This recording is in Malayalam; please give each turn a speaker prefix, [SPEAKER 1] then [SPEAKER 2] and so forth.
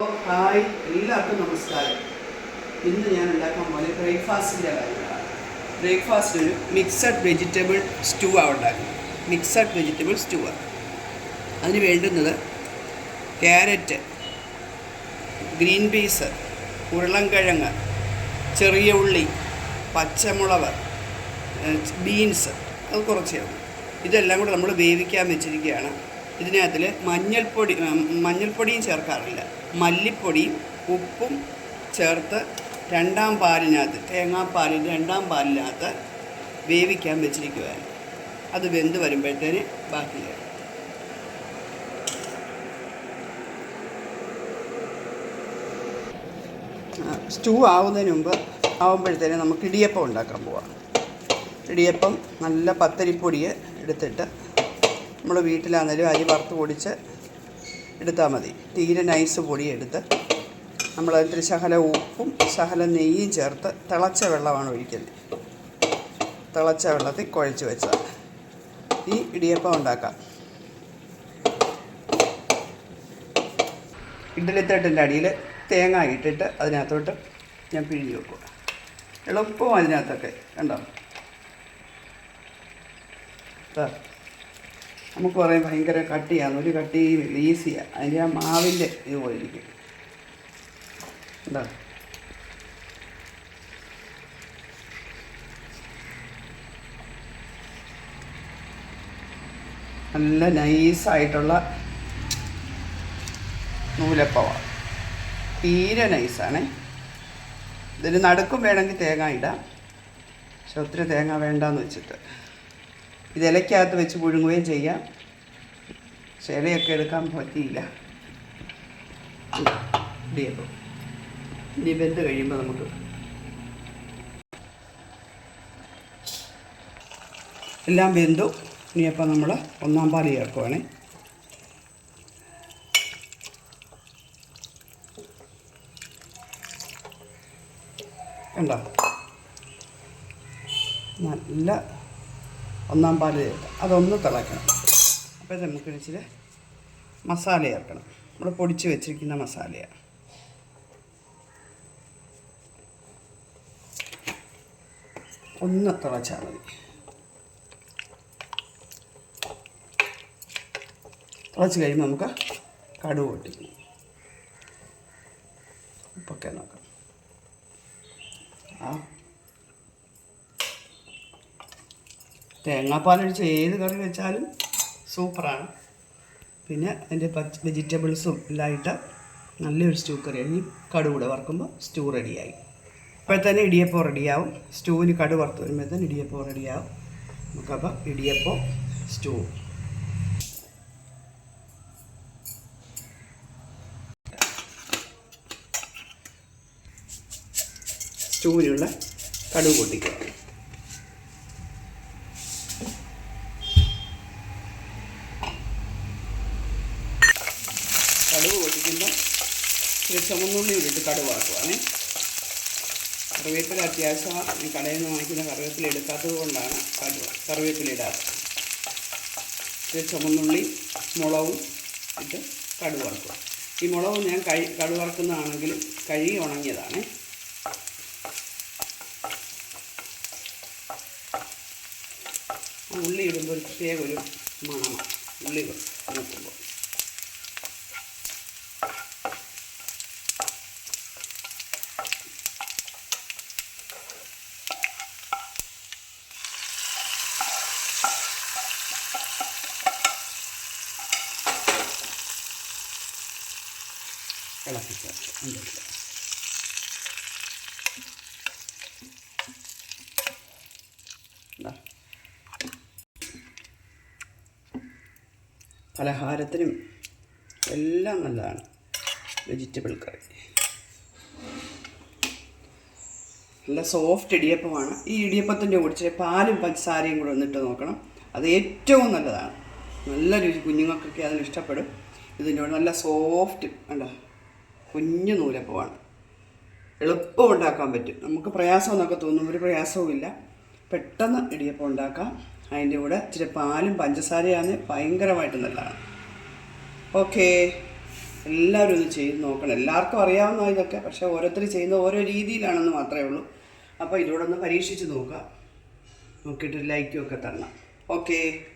[SPEAKER 1] ഹായ് എല്ലാവർക്കും നമസ്കാരം. ഇന്ന് ഞാൻ ഉണ്ടാക്കാൻ പോലെ ബ്രേക്ക്ഫാസ്റ്റിന്റെ കാര്യങ്ങളാണ്. ബ്രേക്ക്ഫാസ്റ്റ് ഒരു മിക്സഡ് വെജിറ്റബിൾ സ്റ്റൂ ആണ് ഉണ്ടാക്കുന്നത്. മിക്സഡ് വെജിറ്റബിൾ സ്റ്റൂ ആണ് അതിന് വേണ്ടുന്നത് ക്യാരറ്റ് ഗ്രീൻ പീസ് ഉരുളൻകിഴങ്ങ് ചെറിയ ഉള്ളി പച്ചമുളക് ബീൻസ് അത് കുറച്ചേ ഇതെല്ലാം കൂടെ നമ്മൾ വേവിക്കാൻ വെച്ചിരിക്കുകയാണ്. ഇതിനകത്തിൽ മഞ്ഞൾപ്പൊടി മഞ്ഞൾപ്പൊടിയും ചേർക്കാറില്ല. മല്ലിപ്പൊടിയും ഉപ്പും ചേർത്ത് രണ്ടാം പാലിനകത്ത് തേങ്ങാപ്പാലിൽ രണ്ടാം പാലിനകത്ത് വേവിക്കാൻ വെച്ചിരിക്കുകയാണ് അത് വെന്ത് വരുമ്പോഴത്തേന് ബാക്കി സ്റ്റൂ ആവുന്നതിന് മുമ്പ് ആവുമ്പോഴത്തേന് നമുക്ക് ഇടിയപ്പം ഉണ്ടാക്കാൻ പോവാം. ഇടിയപ്പം നല്ല പത്തരിപ്പൊടിയെ എടുത്തിട്ട് നമ്മൾ വീട്ടിലാണെങ്കിലും അരി വറുത്ത് പൊടിച്ച് എടുത്താൽ മതി. തീരെ നൈസ് പൊടി എടുത്ത് നമ്മൾ അതിൽ ശകല ഉപ്പും ശകല നെയ്യും ചേർത്ത് തിളച്ച വെള്ളമാണ് ഒഴിക്കുന്നത്. തിളച്ച വെള്ളത്തിൽ കുഴച്ച് വെച്ചത്. ഈ ഇടിയപ്പം ഉണ്ടാക്കാം. ഇഡ്ഡലിത്തട്ടിന്റെ അടിയിൽ തേങ്ങ ഇട്ടിട്ട് അതിനകത്തോട്ട് ഞാൻ പിഴിഞ്ഞ് വെക്കുക എളുപ്പം അതിനകത്തൊക്കെ കണ്ടോ. നമുക്ക് പറയും ഭയങ്കര കട്ടിയാണ്. ഒരു കട്ടി ഈസിയാണ് അതിന്റെ ആ മാവിന്റെ ഇതുപോലെ ഇരിക്കും എന്താ നല്ല നൈസായിട്ടുള്ള നൂലപ്പവ. തീരെ നൈസാണ്. ഇതിന് നടുക്കും വേണമെങ്കിൽ തേങ്ങ ഇടാം. പക്ഷെ ഒത്തിരി തേങ്ങ വേണ്ടെന്ന് വെച്ചിട്ട്. ഇത് ഇലയ്ക്കകത്ത് വെച്ച് പുഴുങ്ങുകയും ചെയ്യാം. പക്ഷെ എടുക്കാൻ പറ്റിയില്ല. ഇനി വെന്ത് കഴിയുമ്പോൾ നമുക്ക് എല്ലാം വെന്തു. ഇനിയപ്പം നമ്മൾ ഒന്നാം പാൽ ചേർക്കുവാണേ. കണ്ടോ? നല്ല ഒന്നാം പാൽ ചേർക്കാം അതൊന്ന് തിളയ്ക്കണം അപ്പോൾ നമുക്ക് ഇച്ചിരി മസാല ചേർക്കണം. നമ്മൾ പൊടിച്ച് വെച്ചിരിക്കുന്ന മസാലയാണ് ഒന്ന് തിളച്ചാൽ മതി. തിളച്ച് കഴിയുമ്പോൾ നമുക്ക് കടുവ് പൊട്ടിക്കും ഉപ്പൊക്കെ നോക്കാം. ആ. തേങ്ങാപ്പാലൊഴിച്ച് ഏത് കറി വെച്ചാലും സൂപ്പറാണ്. പിന്നെ അതിന്റെ പച്ച വെജിറ്റബിൾസും എല്ലാം ഇട്ട് നല്ലൊരു സ്റ്റൂ കറി. ഈ കടു കൂടെ വറുക്കുമ്പോൾ സ്റ്റൂ റെഡിയായി. ഇപ്പോഴത്തന്നെ ഇടിയപ്പം റെഡിയാവും. സ്റ്റൂവിന് കടു വറുത്ത് വരുമ്പോൾ തന്നെ ഇടിയപ്പം റെഡിയാവും. നമുക്കപ്പോൾ ഇടിയപ്പം സ്റ്റൂ. സ്റ്റൂവിനുള്ള കടുക് പൊട്ടിക്കുക കടുക് പൊട്ടിക്കുമ്പോൾ ഒരു ചുമന്നുള്ളി ഇട്ടിട്ട് കടുവാക്കുവാണേ കറിവേപ്പില അത്യാവശ്യമാണ് കടയിൽ നിന്ന് വാങ്ങിക്കുന്ന കറിവേപ്പില എടുക്കാത്തത് കൊണ്ടാണ് കടുവ കറിവേപ്പില ഇടാത്തത്. ഒരു ചുമന്നുള്ളി മുളകും ഇട്ട് കടുവറക്കുക വറുക്കുക. ഈ മുളക് ഞാൻ കഴി കടുവറക്കുന്നതാണെങ്കിൽ കഴുകി ഉണങ്ങിയതാണ്. ഉള്ളി ഇടുമ്പോൾ പ്രത്യേക ഒരു മണമാണ് ഉള്ളി നോക്കുമ്പോൾ ഇളക്കി ചേർത്ത് ഇതാ. പലഹാരത്തിനും എല്ലാം നല്ലതാണ്. വെജിറ്റബിൾ കറി. നല്ല സോഫ്റ്റ് ഇടിയപ്പമാണ്. ഈ ഇടിയപ്പത്തിന്റെ കൂടി പാലും പഞ്ചസാരയും കൂടെ ഒന്നിട്ട് നോക്കണം. അത് ഏറ്റവും നല്ലതാണ്. നല്ല രുചി. കുഞ്ഞുങ്ങൾക്കൊക്കെ അതിന് ഇഷ്ടപ്പെടും ഇതിന്റെ കൂടെ നല്ല സോഫ്റ്റ് കണ്ട കുഞ്ഞു നൂലപ്പമാണ്. എളുപ്പം ഉണ്ടാക്കാൻ പറ്റും. നമുക്ക് പ്രയാസം എന്നൊക്കെ തോന്നും ഒരു പ്രയാസവും ഇല്ല പെട്ടെന്ന് ഇടിയപ്പം ഉണ്ടാക്കാം. അതിന്റെ കൂടെ ഇച്ചിരി പാലും പഞ്ചസാരയാണ് ഭയങ്കരമായിട്ട് നല്ലതാണ്. ഓക്കേ. എല്ലാവരും ഒന്ന് ചെയ്ത് നോക്കണം. എല്ലാവർക്കും അറിയാവുന്ന ഇതൊക്കെ. പക്ഷേ ഓരോരുത്തർ ചെയ്യുന്ന ഓരോ രീതിയിലാണെന്ന് മാത്രമേ ഉള്ളൂ. അപ്പോൾ ഇതിലൂടെ ഒന്ന് പരീക്ഷിച്ച് നോക്കുക. നോക്കിയിട്ട് ലൈക്കും ഒക്കെ തരണം. ഓക്കേ.